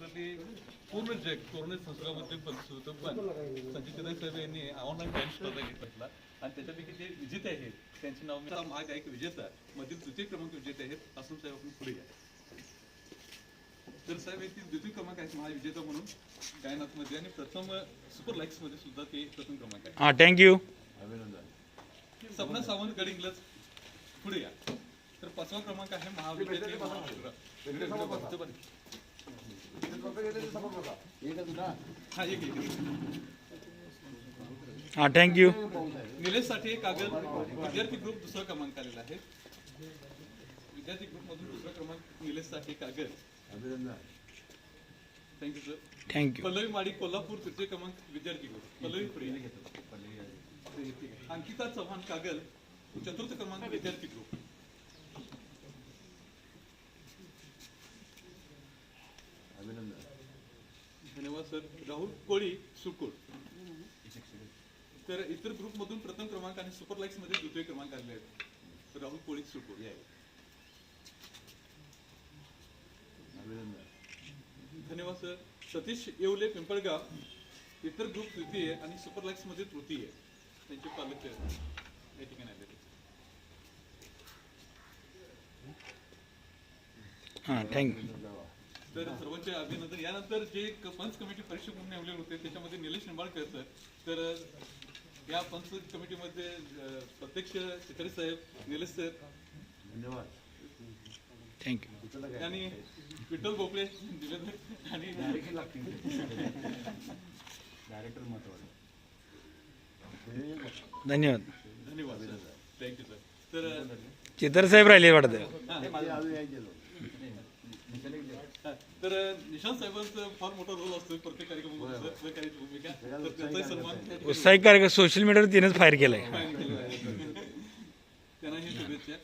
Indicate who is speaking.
Speaker 1: ते पूर्ण जग कोरोना संसर्गामध्ये परिस्थिती होतं. पण संजय चिराग साहेब यांनी ऑनलाईन बँक स्पर्धा घेतला आणि त्याच्यापैकी जे विजेते आहेत. त्यांची नाव मी महागायक विजेता. मधील द्वितीय क्रमांक विजेते आहेत. असून साहेब आपण पुढे घ्या. तर साहेब येथील द्वितीय क्रमांक आहेत. महाविजेता म्हणून गायनाथमध्ये आणि प्रथम सुपर लाईक्समध्ये सुद्धा ते प्रथम क्रमांक आहे.
Speaker 2: हां थँक्यू
Speaker 1: सपना सावंत गडिंग्लज. पुढे या. तर पाचवा क्रमांक आहे महाविद्यालय हा
Speaker 2: थँक्यू
Speaker 1: निलेश साठी कागद विद्यार्थी ग्रुप दुसरा क्रमांक आलेला आहे. विद्यार्थी ग्रुप मधून दुसरा क्रमांक निलेश साठी कागद. Thank you sir
Speaker 2: thank you
Speaker 1: Pallavi Madi Kolhapur तृतीय क्रमांक विद्यार्थी ग्रुप पल्लवी पुढे अंकिता चव्हाण कागल चतुर्थ क्रमांक विद्यार्थी ग्रुप सर राहुल कोळी सुकुळ तर इतर ग्रुप मधून प्रथम क्रमांक आणि सुपर लाईक्समध्ये द्वितीय क्रमांक आले आहेत. राहुल कोळी सुकुळ या धन्यवाद सर. सतीश येवले पिंपळगाव. इतर ग्रुप तृतीय आणि सुपर लाईक्समध्ये तृतीय. त्यांचे पालक या ठिकाणी आले
Speaker 2: हां थँक्यू
Speaker 1: तर सर्वांचे अभिनंदन. यानंतर जे पंच कमिटी परीक्षक म्हणून नेमले होते त्याच्यामध्ये निलेश निंबाळकर सर. तर या पंच कमिटीमध्ये प्रत्यक्ष शिकारी साहेब निलेश सर.
Speaker 2: थँक्यू
Speaker 1: आणि विठ्ठल भोपळे आणि
Speaker 2: धन्यवाद.
Speaker 1: धन्यवाद सर. थँक्यू सर तर
Speaker 2: चित्र साहेब राहिले वाटतं.
Speaker 1: तर निशांत साहेबांचा फार मोठा रोल असतो प्रत्येक कार्यक्रमामध्ये सहकारी भूमिका. तर त्यांचा सन्मान
Speaker 2: उत्साहिक कार्यक्रम सोशल मीडियावर तिनेच फायर केलाय.
Speaker 1: त्यांना ही शुभेच्छा.